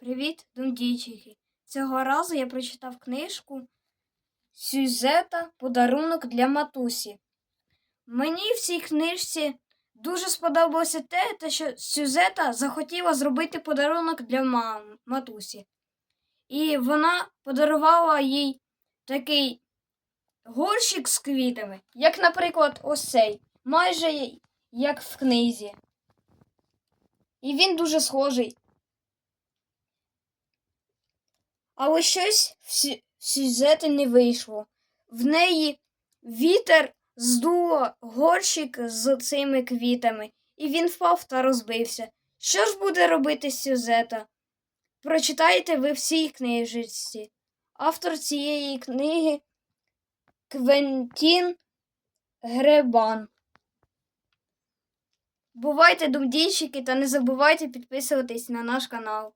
Привіт, дундійчики! Цього разу я прочитав книжку Сюзета Подарунок для матусі. Мені в цій книжці дуже сподобалося те, що Сюзета захотіла зробити подарунок для мам, матусі. І вона подарувала їй такий горщик з квітами, як, наприклад, ось цей, майже як в книзі. І він дуже схожий. Але щось в Сю- в Сюзети не вийшло. В неї вітер здуло горщик з цими квітами, і він впав та розбився. Що ж буде робити Сюзета? Прочитайте ви в цій книжці. Автор цієї книги Квентін Гребан. Бувайте думдійщики та не забувайте підписуватись на наш канал.